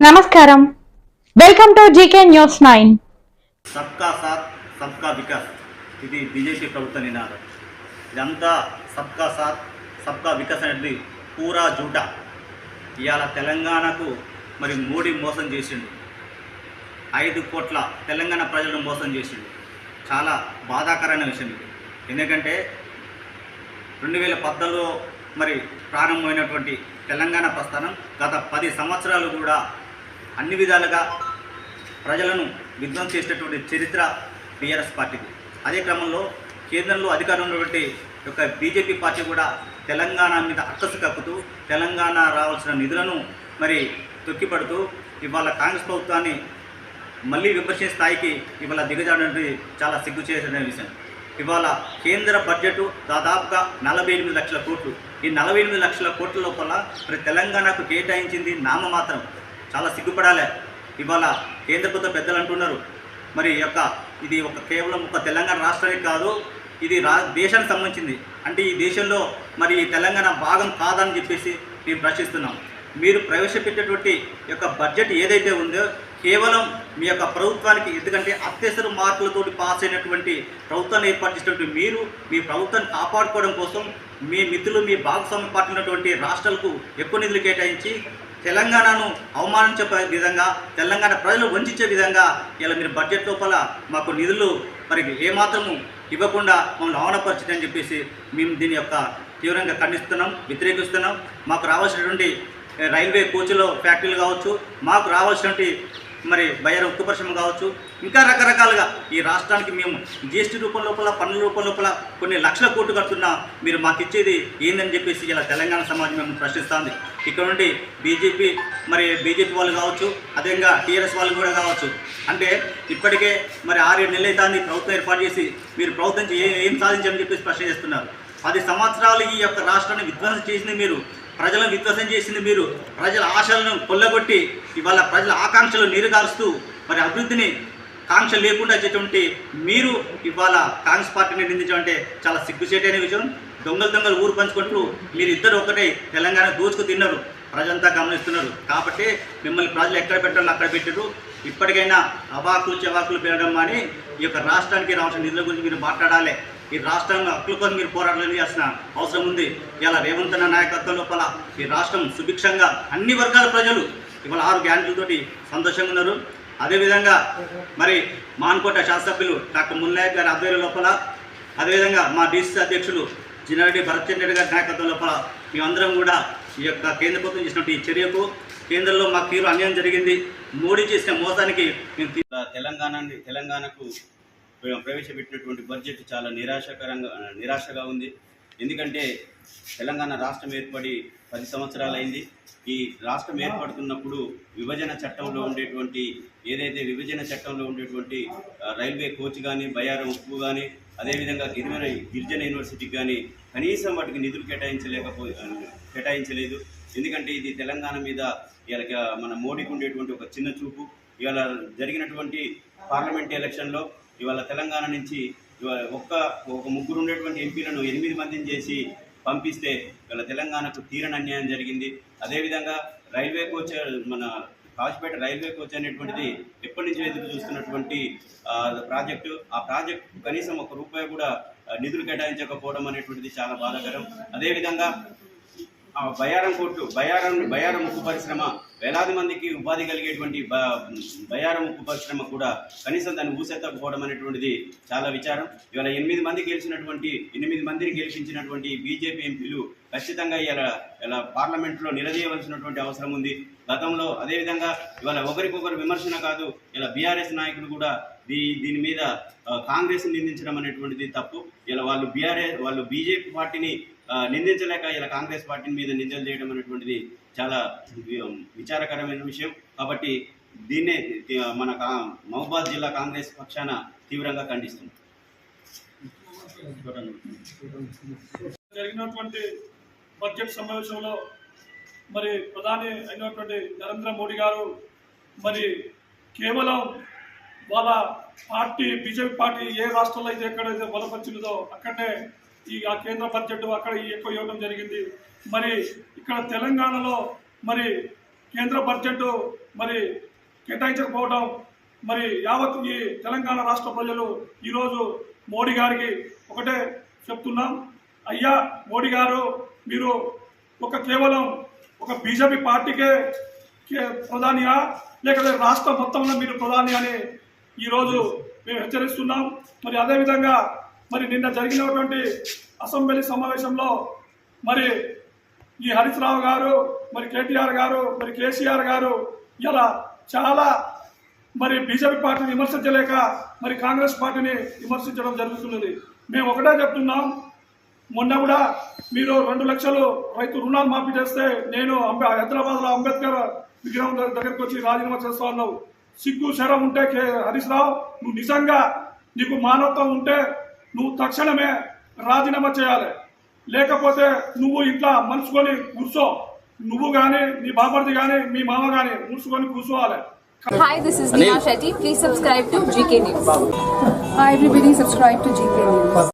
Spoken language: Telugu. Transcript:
నమస్కారం. Welcome to GK news nine సబ్కా సాత్ సబ్కా వికాస్. ఇది బీజేపీ ప్రభుత్వ నినాదం. ఇదంతా సబ్కా సాత్ సబ్కా వికాస్ అనేది పూరా జూట. ఇవాళ తెలంగాణకు మరి మోడీ మోసం చేసిండు. ఐదు కోట్ల తెలంగాణ ప్రజలను మోసం చేసిండు. చాలా బాధాకరమైన విషయం ఇది. ఎందుకంటే రెండు వేల పద్నాలుగులో మరి ప్రారంభమైనటువంటి తెలంగాణ ప్రస్థానం గత పది సంవత్సరాలు కూడా అన్ని విధాలుగా ప్రజలను విధ్వంసం చేసినటువంటి చరిత్ర టీఆర్ఎస్ పార్టీకి అదే క్రమంలో కేంద్రంలో అధికారంలో ఉన్నటువంటి యొక్క బీజేపీ పార్టీ కూడా తెలంగాణ మీద అక్కసు కక్కుతూ తెలంగాణ రావాల్సిన నిధులను మరి తొక్కిపడుతూ ఇవాళ కాంగ్రెస్ ప్రభుత్వాన్ని మళ్ళీ విమర్శించే స్థాయికి ఇవాళ దిగజాడడం చాలా సిగ్గు చేసిన విషయం. ఇవాళ కేంద్ర బడ్జెట్ దాదాపుగా నలభై ఎనిమిది లక్షల కోట్లు. ఈ నలభై ఎనిమిది లక్షల కోట్ల లోపల మరి తెలంగాణకు కేటాయించింది నామమాత్రం చాలా సిగ్గుపడాలి. ఇవాళ కేంద్ర ప్రభుత్వ పెద్దలు అంటున్నారు మరి యొక్క ఇది ఒక కేవలం ఒక తెలంగాణ రాష్ట్రానికి కాదు ఇది రా దేశానికి సంబంధించింది. అంటే ఈ దేశంలో మరి ఈ తెలంగాణ భాగం కాదని చెప్పేసి మేము ప్రశ్నిస్తున్నాం. మీరు ప్రవేశపెట్టేటువంటి యొక్క బడ్జెట్ ఏదైతే ఉందో కేవలం మీ యొక్క ప్రభుత్వానికి ఎందుకంటే అత్యవసర మార్కులతో పాస్ అయినటువంటి ప్రభుత్వాన్ని ఏర్పాటు చేసినటువంటి మీరు మీ ప్రభుత్వాన్ని కాపాడుకోవడం కోసం మీ మిత్రులు మీ భాగస్వామ్య పార్టీ రాష్ట్రాలకు ఎక్కువ నిధులు కేటాయించి తెలంగాణను అవమానించే విధంగా తెలంగాణ ప్రజలు వంచే విధంగా ఇలా మీరు బడ్జెట్ లోపల మాకు నిధులు మరి ఏమాత్రము ఇవ్వకుండా మమ్మల్ని అవమానపరచదని చెప్పేసి మేము దీని యొక్క తీవ్రంగా ఖండిస్తున్నాం వ్యతిరేకిస్తున్నాం. మాకు రావాల్సినటువంటి రైల్వే కోచ్లో ఫ్యాక్టరీలు కావచ్చు మాకు రావాల్సినటువంటి మరి బయ్యారం ఉక్కు పరిశ్రమ కావచ్చు ఇంకా రకరకాలుగా ఈ రాష్ట్రానికి మేము జిఎస్టీ రూపం లోపల పన్నుల రూపం లోపల కొన్ని లక్షల కోట్లు కడుతున్నా మీరు మాకు ఇచ్చేది ఏందని చెప్పేసి ఇలా తెలంగాణ సమాజం మేము ప్రశ్నిస్తుంది. ఇక్కడ నుండి బీజేపీ మరి బీజేపీ వాళ్ళు కావచ్చు అదేవిధంగా టీఆర్ఎస్ వాళ్ళు కూడా కావచ్చు. అంటే ఇప్పటికే మరి ఆరేడు నెలలు అవుతుంది ప్రభుత్వం ఏర్పాటు చేసి మీరు ప్రభుత్వం ఏం సాధించని చెప్పేసి ప్రశ్న చేస్తున్నారు. పది సంవత్సరాలు ఈ యొక్క రాష్ట్రాన్ని విధ్వంసం చేసింది మీరు. ప్రజలను విధ్వంసం చేసింది మీరు. ప్రజల ఆశలను కొల్లగొట్టి ఇవాళ ప్రజల ఆకాంక్షలు నీరుగారుస్తూ మరి అభివృద్ధిని కాంక్ష లేకుండా వచ్చేటువంటి మీరు ఇవాళ కాంగ్రెస్ పార్టీని నిందించడం అంటే చాలా సిగ్గుచేటైన విషయం. దొంగలు దొంగలు ఊరు పంచుకుంటూ మీరు ఇద్దరు ఒకటే తెలంగాణ దోచుకు తిన్నారు. ప్రజంతా గమనిస్తున్నారు. కాబట్టి మిమ్మల్ని ప్రజలు ఎక్కడ పెట్టాలో అక్కడ పెట్టారు ఇప్పటికైనా అవాకులు చెవాకులు పెరగడం అని ఈ యొక్క రాష్ట్రానికి రావాల్సిన నిధుల గురించి మీరు మాట్లాడాలి. ఈ రాష్ట్రం హక్కుల కోసం మీరు పోరాటాలు చేసిన అవసరం ఉంది. ఇలా రేవంత్ అన్న నాయకత్వం లోపల ఈ రాష్ట్రం సుభిక్షంగా అన్ని వర్గాల ప్రజలు ఇవాళ ఆరు గ్యారెంటీలతోటి సంతోషంగా ఉన్నారు. అదేవిధంగా మరి మాన్కోట శాసనసభ్యులు డాక్టర్ మున్నాయక్ గారి ఆధ్వర్యం లోపల అదేవిధంగా మా డీసీ అధ్యక్షులు జినారెడ్డి భరత్చంద్ర రెడ్డి గారి నాయకత్వం లోపల మేమందరం కూడా ఈ యొక్క కేంద్ర ప్రభుత్వం చేసినటువంటి ఈ చర్యకు కేంద్రంలో మాకు తీవ్ర అన్యాయం జరిగింది. మోడీ చేసిన మోసానికి మేము తెలంగాణ తెలంగాణకు ప్రవేశపెట్టినటువంటి బడ్జెట్ చాలా నిరాశకరంగా నిరాశగా ఉంది. ఎందుకంటే తెలంగాణ రాష్ట్రం ఏర్పడి పది సంవత్సరాలైంది. ఈ రాష్ట్రం ఏర్పడుతున్నప్పుడు విభజన చట్టంలో ఉండేటువంటి ఏదైతే విభజన చట్టంలో ఉండేటువంటి రైల్వే కోచ్ కానీ బయారం ఉప్పు కానీ అదేవిధంగా గిరిజన గిరిజన యూనివర్సిటీకి కానీ కనీసం వాటికి నిధులు కేటాయించలేకపో కేటాయించలేదు. ఎందుకంటే ఇది తెలంగాణ మీద ఇలా మన మోడీకి ఉండేటువంటి ఒక చిన్న చూపు. ఇవాళ జరిగినటువంటి పార్లమెంట్ ఎలక్షన్లో ఇవాళ తెలంగాణ నుంచి ఒక్క ఒక ముగ్గురు ఉండేటువంటి ఎంపీలను ఎనిమిది మందిని చేసి పంపిస్తే ఇవాళ తెలంగాణకు తీరని అన్యాయం జరిగింది. అదేవిధంగా రైల్వే కోచ్ మన కాజ్పేట రైల్వే కోచ్ అనేటువంటిది ఎప్పటి నుంచి ఎదురు చూస్తున్నటువంటి ప్రాజెక్టు. ఆ ప్రాజెక్ట్ కనీసం ఒక రూపాయి కూడా నిధులు కేటాయించకపోవడం అనేటువంటిది చాలా బాధాకరం. అదేవిధంగా బయారం కోర్టు బయారం బయారం ఉక్కు పరిశ్రమ వేలాది మందికి ఉపాధి కలిగేటువంటి బ బయారం ఉక్కు పరిశ్రమ కూడా కనీసం దాన్ని ఊసెత్తకపోవడం అనేటువంటిది చాలా విచారం. ఇవాళ ఎనిమిది మంది గెలిచినటువంటి ఎనిమిది మందిని గెలిపించినటువంటి బీజేపీ ఎంపీలు ఖచ్చితంగా ఇలా ఇలా పార్లమెంట్లో నిలదీయవలసినటువంటి అవసరం ఉంది. గతంలో అదేవిధంగా ఇవాళ ఒకరికొకరు విమర్శన కాదు ఇలా బీఆర్ఎస్ నాయకులు కూడా దీ దీని మీద కాంగ్రెస్ నిందించడం అనేటువంటిది తప్పు. ఇలా వాళ్ళు బీఆర్ఎస్ వాళ్ళు బీజేపీ పార్టీని నిందించలేక ఇలా కాంగ్రెస్ పార్టీ మీద నిందలు చేయడం అనేటువంటిది చాలా విచారకరమైన విషయం. కాబట్టి దీన్నే మన మహబాద్ జిల్లా కాంగ్రెస్ పక్షాన తీవ్రంగా ఖండిస్తుంది జరిగినటువంటి బడ్జెట్ సమావేశంలో మరి ప్రధాని అయినటువంటి నరేంద్ర మోడీ గారు మరి కేవలం వాళ్ళ పార్టీ బీజేపీ పార్టీ ఏ రాష్ట్రంలో అయితే ఎక్కడైతే బలపరిచినదో అక్కడనే ఈ ఆ కేంద్ర బడ్జెట్ అక్కడ ఈ ఎక్కువ ఇవ్వడం జరిగింది. మరి ఇక్కడ తెలంగాణలో మరి కేంద్ర బడ్జెట్ మరి కేటాయించకపోవడం మరి యావత్ ఈ తెలంగాణ రాష్ట్ర ప్రజలు ఈరోజు మోడీ గారికి ఒకటే చెప్తున్నాం. అయ్యా మోడీ గారు మీరు ఒక కేవలం ఒక బీజేపీ పార్టీకే కే- ప్రధానియా? లేకపోతే రాష్ట్రం మొత్తంలో మీరు ప్రధాని అని ఈరోజు మేము హెచ్చరిస్తున్నాం. మరి అదేవిధంగా మరి నిన్న జరిగినటువంటి అసెంబ్లీ సమావేశంలో మరి ఈ హరీశ్రావు గారు మరి కేటీఆర్ గారు మరి కేసీఆర్ గారు ఇలా చాలా మరి బీజేపీ పార్టీని విమర్శించలేక మరి కాంగ్రెస్ పార్టీని విమర్శించడం జరుగుతున్నది. మేము ఒకటే చెప్తున్నాం. మొన్న కూడా మీరు రెండు లక్షలు రైతు రుణాలు మాఫీ చేస్తే నేను అంబే హైదరాబాద్లో అంబేద్కర్ విగ్రహం దగ్గర- దగ్గరికి వచ్చి రాజీనామా చేస్తా ఉన్నావు సిగ్గు శరం ఉంటే కే హరీష్ రావు నువ్వు నిజంగా నీకు మానవత్వం ఉంటే నువ్వు తక్షణమే రాజీనామా చేయాలి లేకపోతే నువ్వు ఇట్లా మలుచుకొని కూర్చో నువ్వు కానీ నీ బాబర్ది కానీ మీ మామ కానీ ముడుచుకొని కూర్చోవాలి Hi, this is Neha Shetty. Please subscribe to GK News. Hi everybody, subscribe to GK News.